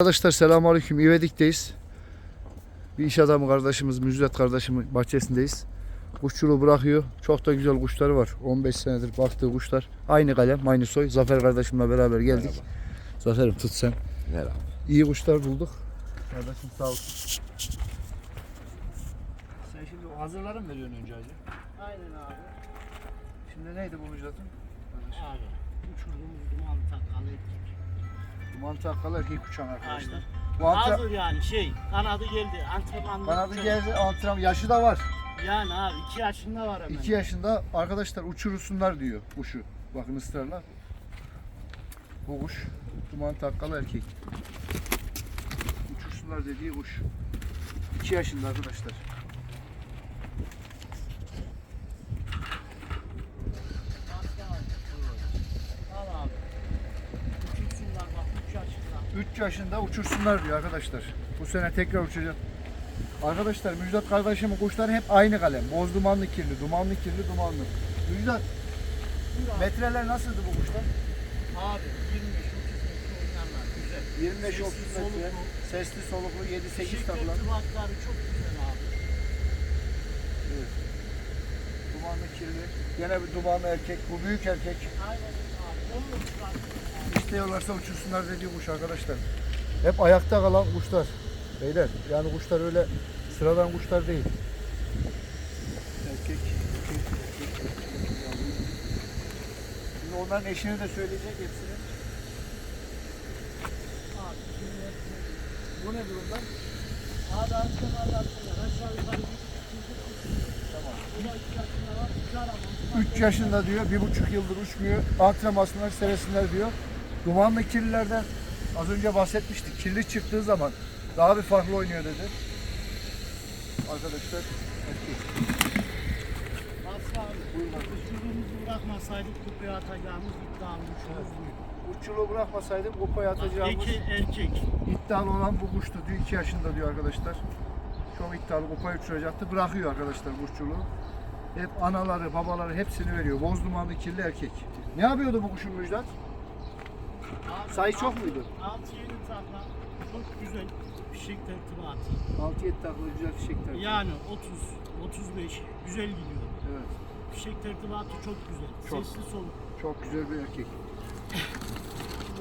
Arkadaşlar selamünaleyküm. İvedik'teyiz. Bir iş adamı kardeşimiz, Müjdat kardeşimin bahçesindeyiz. Kuşçuluğu bırakıyor. Çok da güzel kuşları var. 15 senedir baktığı kuşlar. Aynı kalem, aynı soy. Zafer kardeşimle beraber geldik. Zafer'im tut sen. Merhaba. İyi kuşlar bulduk. Kardeşim sağ olsun. Sen şimdi o hazırları mı veriyorsun önce hacı? Aynen abi. Şimdi neydi bu Müjdat'ın? Abi Duman takkalı erkek uçan arkadaşlar. Aynen. Bu antre- Hazır yani şey kanadı geldi antrenmanlı. Kanadı uçan- geldi antrenman. Yaşı da var. Yani abi iki yaşında var hemen. 2 yaşında arkadaşlar uçurursunlar diyor kuşu. Bakın ısrarla. Bu kuş duman takkalı erkek. Uçursunlar dediği kuş. 2 yaşında arkadaşlar. Al abi. Uçursunlar bak üç yaşında. 3 yaşında uçursunlar diyor arkadaşlar. Bu sene tekrar uçacak. Arkadaşlar Müjdat kardeşimin kuşları hep aynı kalem. Boz dumanlı kirli, dumanlı kirli, dumanlı. Müjdat metreler nasıldı bu kuşlar? Abi 25 30 metre oynarlar güzel. 25 30 Sesli, metre. Sesli soluklu 7 8 Şirket takla. tıvatları çok güzel abi. Dumanlı kirli. Gene bir dumanlı erkek. Bu büyük erkek. Aynen abi. Onu da uçuran. İsteyorlarsa uçursunlar dediği kuş arkadaşlar. Hep ayakta kalan kuşlar. Beyler yani kuşlar öyle sıradan kuşlar değil. Erkek. Şimdi onların eşini de söyleyecek hepsini. Abi şimdi Bu ne durumda? Abi antrenmanlar aşağı yukarı Tamam. Bu da üç yaşında var. Uçar ama. 3 yaşında diyor, bir buçuk yıldır uçmuyor. Antrenmansınlar, sevesinler diyor. Dumanlı kirlilerden az önce bahsetmiştik. Kirli çıktığı zaman daha bir farklı oynuyor dedi. Arkadaşlar. Uçurduğumuzu bırakmasaydık kupaya atacağımız iddialı uçuruz buydu. Uççuluğu bırakmasaydım kupaya atacağımız İki erkek. iddialı olan bu kuştu. Diyor 2 yaşında diyor arkadaşlar. Çok iddialı kupaya uçuracaktı. Bırakıyor arkadaşlar kuşçuluğu. Hep anaları, babaları hepsini veriyor. Boz dumanlı kirli erkek. Ne yapıyordu bu kuşun Müjdat? Abi, Sayı çok altı- muydu? Altı yedi takla. Çok güzel fişek tertibat. 6-7 takla güzel fişekler. Yani 30, 35 güzel gidiyor. Evet. Fişek tertibatı çok güzel. Çok. Sesli soluk. Çok güzel bir erkek.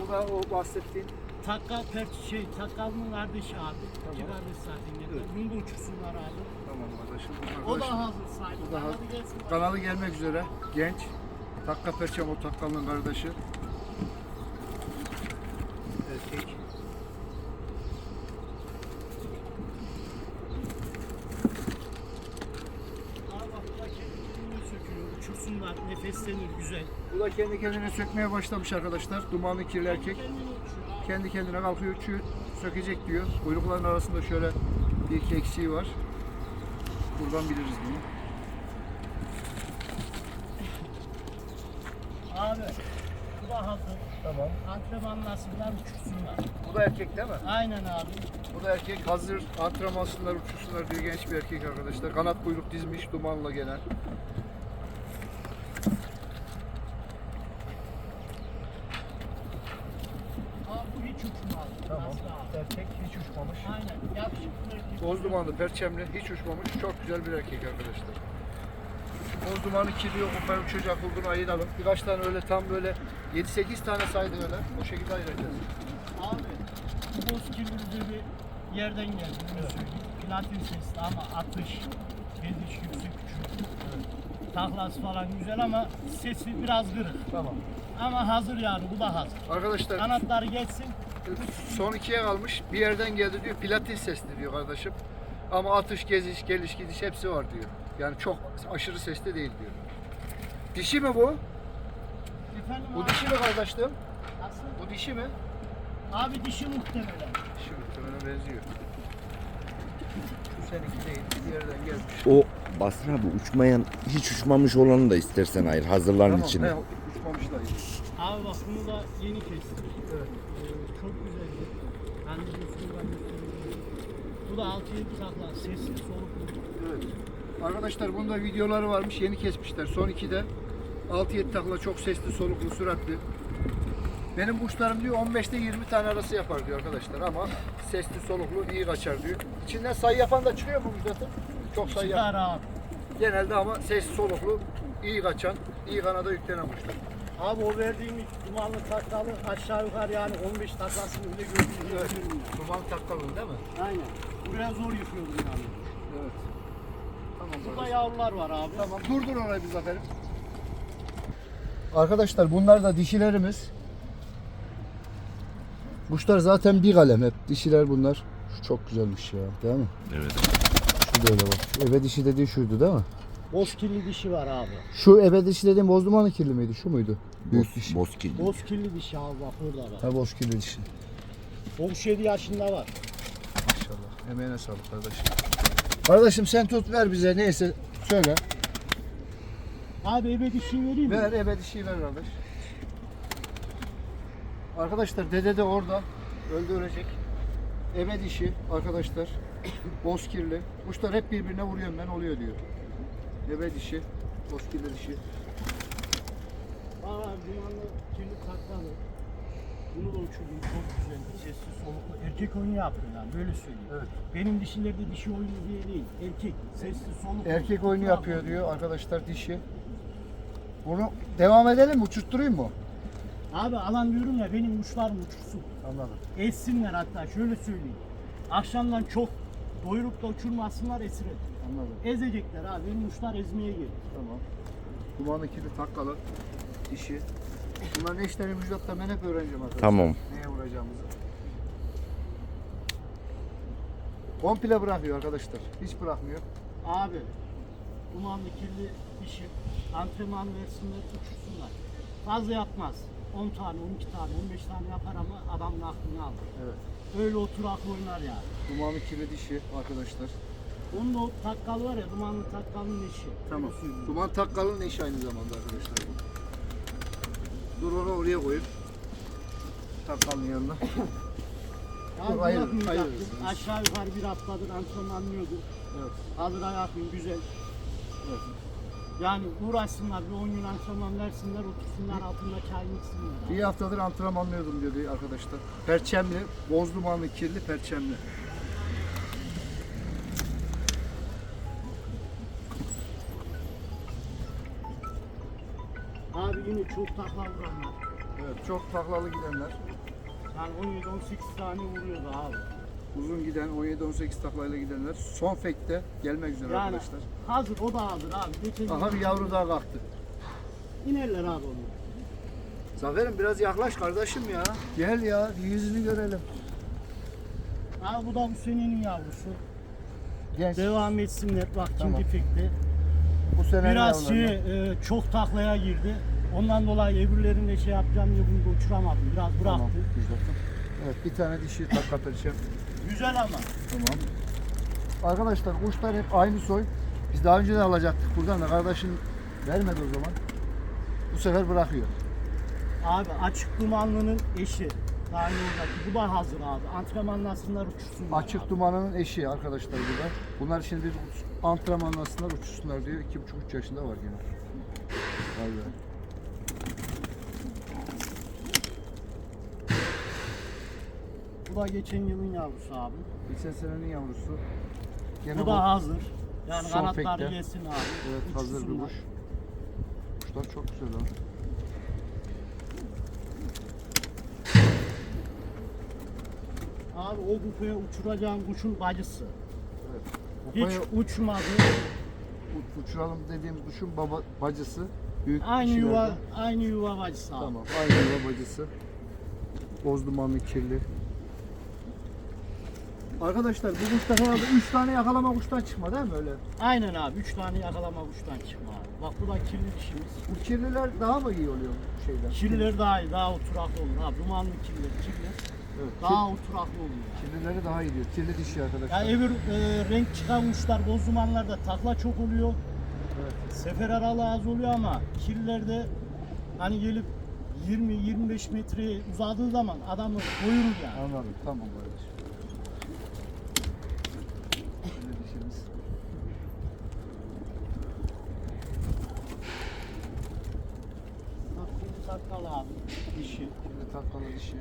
Bu da o bahsettiğin Takka per şey takkalının kardeşi abi. İki Tamam. kardeş zaten geldi. Evet. Bunu da uçursunlar abi. tamam kardeşim. O da hazır sayılır. O da hazır. Kanalı gelmek üzere. Genç. Takka Perçem o takkalının kardeşi. Erkek. Abi bak bu da kendi kendine söküyor. Nefeslenir güzel. Bu da kendi kendine sökmeye başlamış arkadaşlar. Dumanlı kirli erkek. Kendi kendine kalkıyor uçuyor. Sökecek diyor. Kuyrukların arasında şöyle bir iki eksiği var. Buradan biliriz bunu. Abi bu da hazır. Tamam. Antrenmanlasınlar uçursunlar. Bu da erkek değil mi? Aynen abi. Bu da erkek hazır antrenmansınlar uçursunlar diyor genç bir erkek arkadaşlar. Kanat kuyruk dizmiş dumanla gelen. Abi bu hiç uçmaz. Abi? Erkek hiç uçmamış. Aynen. Erkek. Boz dumanlı, perçemli, hiç uçmamış. Çok güzel bir erkek arkadaşlar. Boz dumanı kirliyor, kupaya uçacak olduğunu ayıralım. Birkaç tane öyle tam böyle 7-8 tane saydı öyle. O şekilde ayıracağız. Abi bu boz kirliliği bir yerden geldi. Söyleyeyim. Platin sesli ama atış, gediş yüksek küçük. Taklası falan güzel ama sesi biraz kırık. Tamam. Ama hazır yani bu da hazır. Arkadaşlar Kanatları geçsin. son ikiye kalmış. Bir yerden geldi diyor. Platin sesli diyor kardeşim. Ama atış, geziş, geliş, gidiş hepsi var diyor. Yani çok aşırı sesli değil diyor. Dişi mi bu? Efendim Bu abi, dişi mi kardeşim? nasıl? Bu dişi mi? Abi dişi muhtemelen. Dişi muhtemelen benziyor. Bu seninki değil. Bir yerden gelmiş. O Basra abi uçmayan, hiç uçmamış olanı da istersen ayır hazırların içine. he, uçmamış da iyi. Abi bak bunu da yeni kestik. Evet. Ee, çok güzeldi. Ben de göstereyim, ben. Bu da 6-7 takla, sesli, soluklu. Evet. Arkadaşlar bunda videoları varmış. Yeni kesmişler. Son 2'de 6-7 takla çok sesli, soluklu, süratli. Benim kuşlarım diyor 15'te 20 tane arası yapar diyor arkadaşlar ama sesli soluklu iyi kaçar diyor. İçinden sayı yapan da çıkıyor mu Müjdat'ım? Çok sayı Çıkar yapan. abi. Genelde ama sesli soluklu iyi kaçan, iyi kanada yüklenen kuşlar. Abi o verdiğim dumanlı taklalı aşağı yukarı yani 15 taklasını bile gördüm. Evet. Duman takkalın değil mi? Aynen. Buraya zor yıkıyordum yani. Evet. Tamam. Burada kardeşim. yavrular var abi. Tamam durdur orayı bir zaferim. Arkadaşlar bunlar da dişilerimiz. Kuşlar zaten bir kalem hep. Dişiler bunlar. Şu çok güzelmiş ya değil mi? Evet. Şu da öyle bak. Şu ebe dişi dediği şuydu değil mi? Bozkirli dişi var abi. Şu ebe dişi dediğim bozdumanlı kirli miydi? Şu muydu? Büyük dişi. Bozkil. Bozkirli dişi abi bak burada bak. Ha boz kirli dişi. 37 yaşında var. Maşallah. Emeğine sağlık kardeşim. Kardeşim sen tut ver bize neyse söyle. Abi ebe dişi vereyim mi? Ver ebe dişiyi ver kardeş. Arkadaşlar dede de orada. Öldü ölecek. Ebe dişi arkadaşlar. Bozkirli. Kuşlar hep birbirine vuruyorum ben oluyor diyor. Ebe dişi. Bozkirli dişi. Aa dumanlı kirli taklalı. Bunu da uçurdum çok güzel. Sessiz soluklu. Erkek oyunu yaptım yani böyle söyleyeyim. Evet. Benim dişilerde dişi oyunu diye değil. Erkek. Sessiz soluklu. Erkek oyunu yapıyor diyor arkadaşlar dişi. Bunu devam edelim mi? Uçurtturayım mı? Abi alan diyorum ya benim uçlarım uçursun. Anladım. Essinler hatta şöyle söyleyeyim. Akşamdan çok doyurup da uçurmasınlar esir et. Anladım. Ezecekler abi benim uçlar ezmeye gelir. Tamam. Dumanlı kirli takkalı dişi. Bunların eşlerini müjdatla ben hep öğreneceğim arkadaşlar. Tamam. Neye vuracağımızı. Komple bırakıyor arkadaşlar. Hiç bırakmıyor. Abi dumanlı kirli dişi antrenman versinler uçursunlar. Fazla yapmaz. 10 tane, 12 tane, 15 tane yapar ama adamın aklını alır. Evet. Öyle oturaklı oynar yani. Dumanlı kirli dişi arkadaşlar. Onun da o takkal var ya dumanlı takkalın eşi. Tamam. Duman takkalının eşi aynı zamanda arkadaşlar. Dur onu oraya koyup takkalın yanına. Hayır, hayır. Aşağı yukarı bir haftadır antrenmanlıyordum. Evet. Hazır ayakım güzel. Evet. Yani uğraşsınlar bir 10 gün antrenman versinler otursunlar altında çay içsinler. Bir haftadır antrenmanlıyordum dedi arkadaşlar. Perçemli, boz dumanlı kirli perçemli. Abi yine çok takla vuranlar. Evet, çok taklalı gidenler. Yani 17-18 tane vuruyordu abi. Uzun giden 17-18 taklayla gidenler. Son fekte gelmek üzere Yani arkadaşlar. hazır o da hazır abi. Geçen Aha bir yavru daha kalktı. inerler abi onu. Zafer'im biraz yaklaş kardeşim ya. Gel ya yüzünü görelim. Abi bu da bu senenin yavrusu. Genç. Devam etsinler bak Tamam. şimdi fikri. Bu sene Biraz şey, e, çok taklaya girdi. Ondan dolayı öbürlerinde şey yapacağım diye bunu da uçuramadım. Biraz bıraktı. Tamam. Müjdat'ım. Evet bir tane dişi takla perçem. Güzel ama. Tamam. Arkadaşlar kuşlar hep aynı soy. Biz daha önce de alacaktık buradan da kardeşim vermedi o zaman. Bu sefer bırakıyor. Abi açık dumanlının eşi. Daha oradaki. Bu da hazır abi. Antrenmanlasınlar uçursunlar. Açık abi. dumanının eşi arkadaşlar burada. Bunlar şimdi antrenmanlasınlar uçuşsunlar diyor. 2,5-3 yaşında var yine. Vay be. Da geçen yılın yavrusu abi. Geçen senenin yavrusu. Gene Bu da hazır. Yani Son kanatları yesin abi. Evet hazır bir kuş. Kuşlar çok güzel ha. Abi o kupaya uçuracağın kuşun bacısı. Evet. Hiç uçmadı. uçuralım dediğim kuşun baba, bacısı. Büyük Aynı dişilerden. yuva, aynı yuva bacısı abi. Tamam. Aynı yuva bacısı. Boz dumanlı kirli. Arkadaşlar bu kuşta herhalde 3 tane yakalama kuştan çıkma değil mi öyle? Aynen abi. Üç tane yakalama kuştan çıkma abi. Bak bu da kirli dişimiz. Bu kirliler daha mı iyi oluyor bu şeyler? Kirliler daha iyi, daha oturaklı olur abi. Dumanlı kirliler, kirliler Evet. daha oturaklı oluyor. Kirlileri daha iyi diyor. Kirli dişi arkadaşlar. Ya öbür e, renk çıkan kuşlar boz dumanlarda takla çok oluyor. Evet. Sefer aralığı az oluyor ama kirlilerde hani gelip 20-25 metreye uzadığı zaman adamı doyurur yani. Anladım. Tamam kardeşim. Dişimiz. Bak takkalı abi dişi. Kirli takkalı dişi.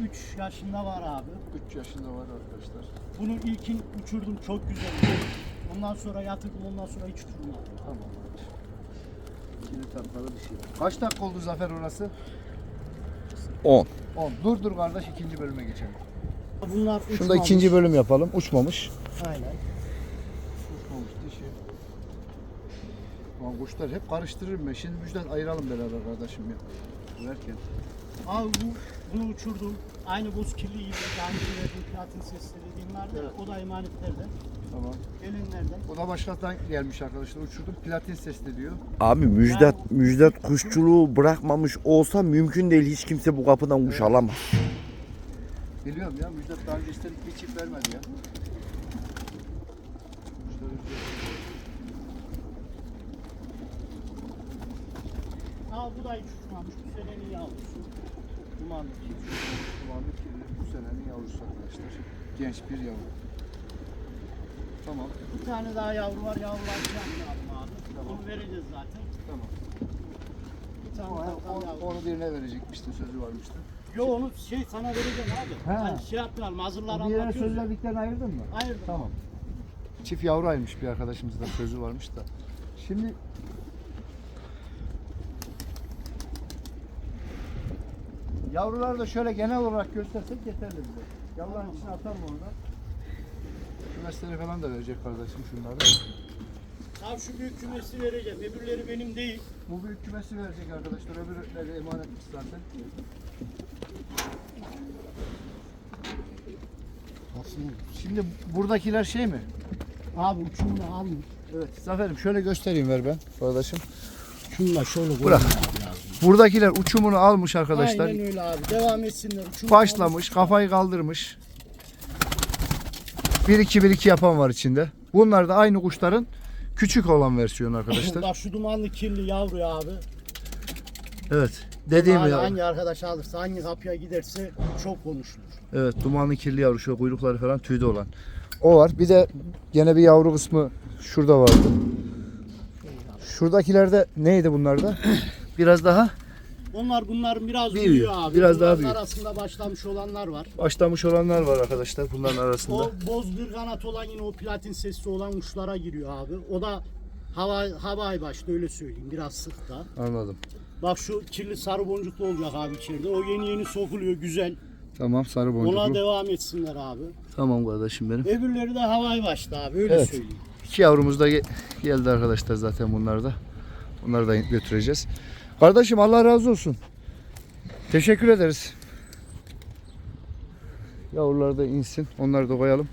3 yaşında var abi. 3 yaşında var arkadaşlar. Bunun ilkin uçurdum çok güzel. Ondan sonra yatırdım ondan sonra hiç uçurmadım. Tamam. İkili takkalı dişi. Kaç dakika oldu Zafer orası? 10. 10. Dur dur kardeş ikinci bölüme geçelim. Bunlar Şunda uçmamış. ikinci bölüm yapalım. Uçmamış. Aynen. Uçmamış dişi. Lan kuşlar hep karıştırırım ben. Şimdi müjden ayıralım beraber kardeşim ya. Verken. Abi bu, bunu uçurdum. Aynı buz kirli gibi. Daha önce verdiğim platin sesli dediğim vardı. ya, O da emanetlerde. Tamam. Gelenlerden. O da başkasından gelmiş arkadaşlar. Uçurdum. Platin sesli diyor. Abi Müjdat, Müjdat kuşçuluğu bırakmamış olsa mümkün değil hiç kimse bu kapıdan kuş alamaz. Biliyorum ya Müjdat daha önce istedik bir çift vermedi ya. Kuşları. Aa bu da hiç uçmamış. Bu senenin yavrusu. Dumanlı kirli. Kulağında kirli bu senenin yavrusu arkadaşlar. Genç bir yavru. Tamam. Bir tane daha yavru var. Yavrular şey yapmayalım abi. Onu vereceğiz zaten. Tamam. Bir tane Ama daha yavru. onu birine verecekmiştin sözü varmıştı. Yo onu şey sana vereceğim abi. He. Hani şey yapmayalım. Hazırlar O anlatıyoruz. söz ya. verdiklerini ayırdın mı? Ayırdım. Tamam. Çift yavru ayırmış bir arkadaşımızda sözü varmış da. Şimdi Yavruları da şöyle genel olarak göstersek yeterli bize. Yavruların içine atar mı onu da? Kümesleri falan da verecek kardeşim şunları. Abi şu büyük kümesi vereceğim. Öbürleri benim değil. Bu büyük kümesi verecek arkadaşlar. Öbürleri emanetmiş zaten. Şimdi buradakiler şey mi? Abi uçumunu almış. Evet. Zafer'im şöyle göstereyim ver ben kardeşim. Şunla şöyle koyun Bırak. abi lazım. Buradakiler uçumunu almış arkadaşlar. Aynen öyle abi. Devam etsinler. Uçumu Başlamış, kafayı kaldırmış. 1-2-1-2 yapan var içinde. Bunlar da aynı kuşların küçük olan versiyonu almış. arkadaşlar. Bak şu dumanlı kirli yavru ya abi. Evet. Dediğim Hani ya. hangi arkadaş alırsa hangi kapıya giderse çok konuşulur. Evet, dumanlı kirli yavru şu kuyrukları falan tüyde olan. O var. Bir de gene bir yavru kısmı şurada vardı. Şuradakilerde neydi bunlarda? Biraz daha Onlar bunların biraz Büyüyor, büyüyor abi. biraz daha Bunların büyük. arasında başlamış olanlar var. başlamış olanlar var arkadaşlar bunların arasında. O boz bir kanat olan yine o platin sesli olan uçlara giriyor abi. O da hava havai başta öyle söyleyeyim. Biraz sık da. Anladım. Bak şu kirli sarı boncuklu olacak abi içeride. O yeni yeni sokuluyor güzel. Tamam sarı Ona boncuklu. devam etsinler abi. Tamam kardeşim benim. Öbürleri de havai başta abi öyle Evet. söyleyeyim. İki yavrumuz da ge- geldi arkadaşlar zaten bunlar da. Bunları da götüreceğiz. Kardeşim Allah razı olsun. Teşekkür ederiz. Yavrular da insin. Onları da koyalım.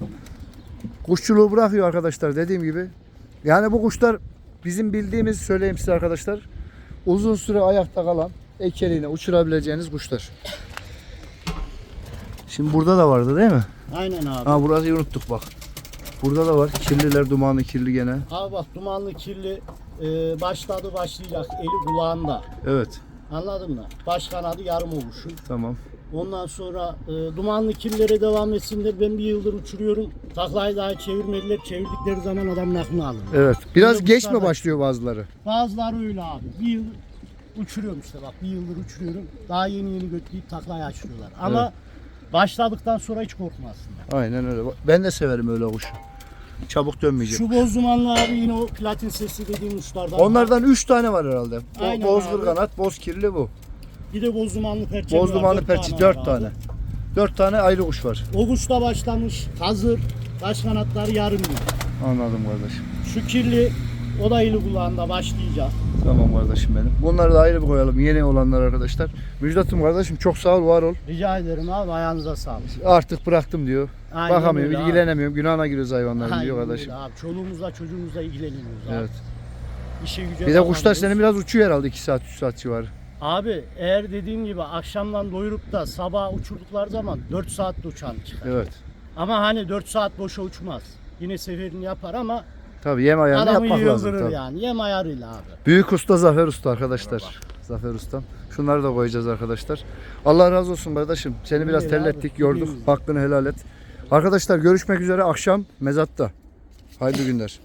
Kuşçuluğu bırakıyor arkadaşlar dediğim gibi. Yani bu kuşlar bizim bildiğimiz söyleyeyim size arkadaşlar. Uzun süre ayakta kalan ekeliğine uçurabileceğiniz kuşlar. Şimdi burada da vardı değil mi? Aynen abi. Ha burayı unuttuk bak. Burada da var. Kirliler dumanlı kirli gene. Abi bak dumanlı kirli e, başladı başlayacak eli kulağında. Evet. Anladın mı? Baş kanadı yarım oluşu. Tamam. Ondan sonra e, dumanlı kirlere devam etsinler. Ben bir yıldır uçuruyorum. Taklayı daha çevirmediler. Çevirdikleri zaman adamın aklını alır. Evet. Biraz Böyle geç mi başlıyor bazıları? Bazıları öyle abi. Bir yıl uçuruyorum işte bak. Bir yıldır uçuruyorum. Daha yeni yeni götleyip taklayı açıyorlar. Ama başladıktan sonra hiç korkmazsınlar. Aynen öyle. Ben de severim öyle kuşu. Çabuk dönmeyecek. Şu boz dumanlı abi yine o platin sesli dediğim uçlardan. Onlardan 3 tane var herhalde. Bo- Aynen boz abi. kanat, boz kirli bu. Bir de boz dumanlı perçem Boz var, dumanlı dört perçi var 4 abi. tane. 4 tane ayrı kuş var. O kuş da başlamış. Hazır. Baş kanatları yarım gün. Anladım kardeşim. Şu kirli o da eli kulağında başlayacak. Tamam kardeşim benim. Bunları da ayrı bir koyalım. Yeni olanlar arkadaşlar. Müjdat'ım kardeşim çok sağ ol, var ol. Rica ederim abi ayağınıza sağlık. Artık bıraktım diyor. Aynen Bakamıyorum, öyle abi. ilgilenemiyorum. Günahına giriyoruz hayvanların Aynen diyor öyle kardeşim. Abi. Çoluğumuzla çocuğumuzla ilgileniyoruz abi. Evet. İşe güce Bir de kuşlar bakamıyoruz. senin biraz uçuyor herhalde 2 saat 3 saat civarı. Abi eğer dediğim gibi akşamdan doyurup da sabah uçurdukları zaman 4 saat de uçan çıkar. Evet. Ama hani 4 saat boşa uçmaz. Yine seferini yapar ama Tabii yem ayarını adamı yapmak lazım. yıldırır Tabii. yani. Yem ayarıyla abi. Büyük usta Zafer Usta arkadaşlar. Zafer Usta. Şunları da koyacağız arkadaşlar. Allah razı olsun kardeşim. Seni biraz Buyur abi, terlettik, yorduk. Hakkını helal et. Arkadaşlar görüşmek üzere akşam mezatta. Hayırlı günler.